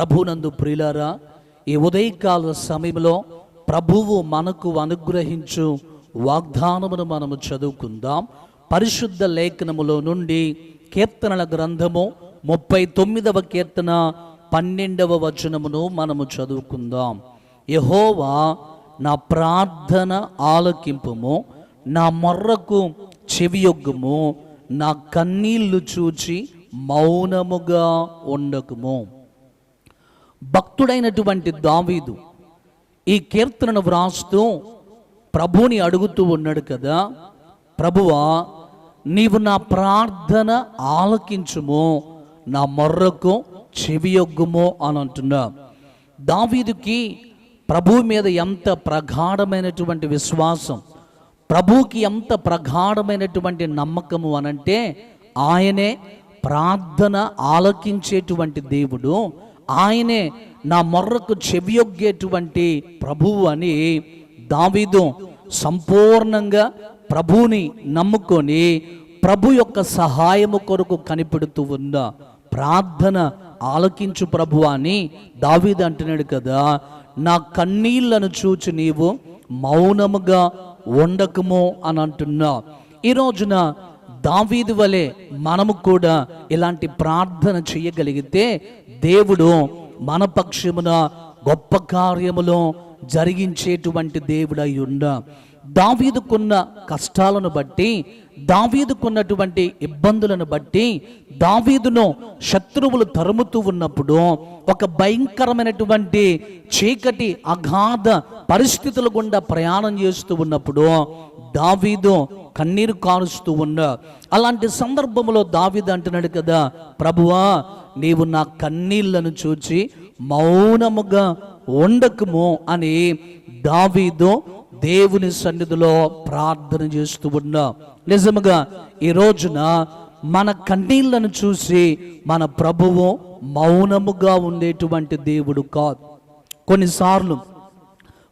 ప్రభునందు ప్రియులారా ఈ ఉదయకాల సమయంలో ప్రభువు మనకు అనుగ్రహించు వాగ్దానమును మనము చదువుకుందాం. పరిశుద్ధ లేఖనములో నుండి కీర్తనల గ్రంథము ముప్పై తొమ్మిదవ కీర్తన పన్నెండవ వచనమును మనము చదువుకుందాం. యహోవా నా ప్రార్థన ఆలకింపుము నా మొర్రకు చెవియొగ్గము నా కన్నీళ్ళు చూచి మౌనముగా ఉండకము. భక్తుడైనటువంటి దావీదు ఈ కీర్తనను వ్రాస్తూ ప్రభుని అడుగుతూ ఉన్నాడు కదా ప్రభువా నీవు నా ప్రార్థన ఆలకించుము నా మొర్రకు చెవియొగ్గుము అని అంటున్నా. దావీదుకి ప్రభు మీద ఎంత ప్రగాఢమైనటువంటి విశ్వాసం ప్రభుకి ఎంత ప్రగాఢమైనటువంటి నమ్మకము అనంటే ఆయనే ప్రార్థన ఆలకించేటువంటి దేవుడు ఆయనే నా మొర్రకు చెవియొగ్గేటువంటి ప్రభువు అని దావీదు సంపూర్ణంగా ప్రభువుని నమ్ముకొని ప్రభు యొక్క సహాయము కొరకు కనిపెడుతూ ఉన్న ప్రార్థన ఆలకించు ప్రభు అని దావీదు అంటున్నాడు కదా. నా కన్నీళ్ళను చూచి నీవు మౌనముగా ఉండకము అని అంటున్నా. ఈ రోజున దావీదు వలె మనము కూడా ఇలాంటి ప్రార్థన చేయగలిగితే దేవుడు మన పక్షమున గొప్ప కార్యములో జరిగించేటువంటి దేవుడై ఉండ. దావీదుకున్న కష్టాలను బట్టి దావీదుకున్నటువంటి ఇబ్బందులను బట్టి దావీదును శత్రువులు తరుముతూ ఉన్నప్పుడు ఒక భయంకరమైనటువంటి చీకటి అగాధ పరిస్థితుల గుండా ప్రయాణం చేస్తూ ఉన్నప్పుడు దావీదు కన్నీరు కారుస్తూ ఉన్న అలాంటి సందర్భంలో దావీదు అంటున్నాడు కదా ప్రభువా నీవు నా కన్నీళ్ళను చూచి మౌనముగా ఉండకము అని దావీదు దేవుని సన్నిధిలో ప్రార్థన చేస్తూ ఉన్నాం. నిజముగా ఈ రోజున మన కన్నీళ్ళను చూసి మన ప్రభువు మౌనముగా ఉండేటువంటి దేవుడు కాదు. కొన్నిసార్లు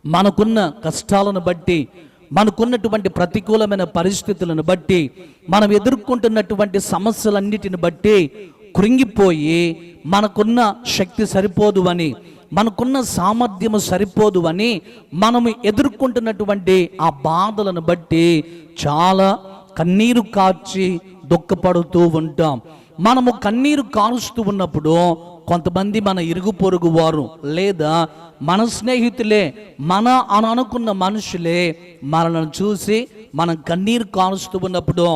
మనకున్న కష్టాలను బట్టి మనకున్నటువంటి ప్రతికూలమైన పరిస్థితులను బట్టి మనం ఎదుర్కొంటున్నటువంటి సమస్యలన్నిటిని బట్టి కృంగిపోయి మనకున్న శక్తి సరిపోదు అని మనకున్న సామర్థ్యము సరిపోదు అని మనము ఎదుర్కొంటున్నటువంటి ఆ బాధలను బట్టి చాలా కన్నీరు కార్చి దుఃఖపడుతూ ఉంటాం. మనము కన్నీరు కారుస్తూ ఉన్నప్పుడు కొంతమంది మన ఇరుగు పొరుగు వారు లేదా మన స్నేహితులే మన అని అనుకున్న మనుషులే మనల్ని చూసి మనం కన్నీరు కారుస్తూ ఉన్నప్పుడు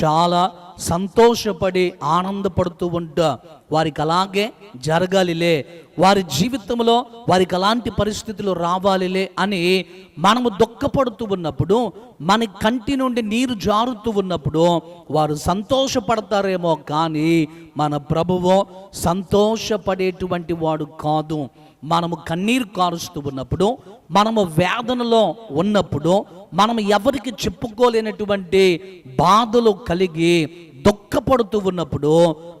చాలా సంతోషపడి ఆనందపడుతూ ఉంటా. వారికి అలాగే జరగాలిలే. వారి జీవితంలో వారికి అలాంటి పరిస్థితులు రావాలిలే అని మనము దుఃఖపడుతూ ఉన్నప్పుడు మన కంటి నుండి నీరు జారుతూ ఉన్నప్పుడు వారు సంతోషపడతారేమో కానీ మన ప్రభువు సంతోషపడేటువంటి వాడు కాదు. మనము కన్నీరు కారుస్తూ ఉన్నప్పుడు మనము వేదనలో ఉన్నప్పుడు మనము ఎవరికి చెప్పుకోలేనటువంటి బాధలు కలిగి దుఃఖపడుతూ ఉన్నప్పుడు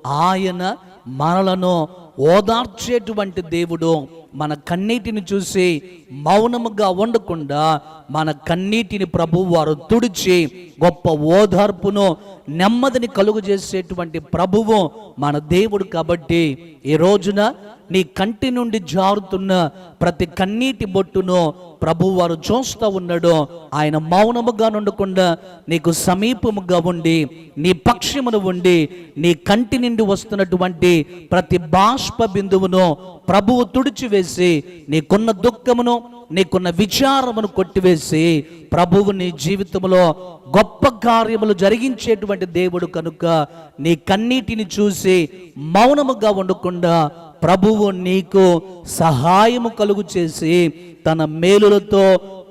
ఆయన మనలను ఓదార్చేటువంటి దేవుడు. మన కన్నీటిని చూసి మౌనముగా ఉండకుండా మన కన్నీటిని ప్రభు వారు తుడిచి గొప్ప ఓదార్పును నెమ్మదిని కలుగు చేసేటువంటి ప్రభువు మన దేవుడు కాబట్టి ఈ రోజున నీ కంటి నుండి జారుతున్న ప్రతి కన్నీటి బొట్టును ప్రభు వారు చూస్తూ ఉన్నాడు. ఆయన మౌనముగా నుండకుండా నీకు సమీపముగా ఉండి నీ పక్షమును ఉండి నీ కంటి నుండి వస్తున్నటువంటి ప్రతి బాష్ప బిందువును ప్రభువు కొట్టివేసి నీకున్న దుఃఖమును నీకున్న విచారమును కొట్టివేసి ప్రభువు నీ జీవితంలో గొప్ప కార్యములు జరిగించేటువంటి దేవుడు కనుక నీ కన్నీటిని చూసి మౌనముగా ఉండకుండా ప్రభువు నీకు సహాయము కలుగు చేసి తన మేలులతో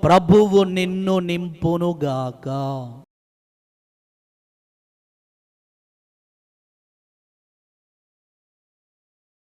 ప్రభువు నిన్ను నింపునుగాక.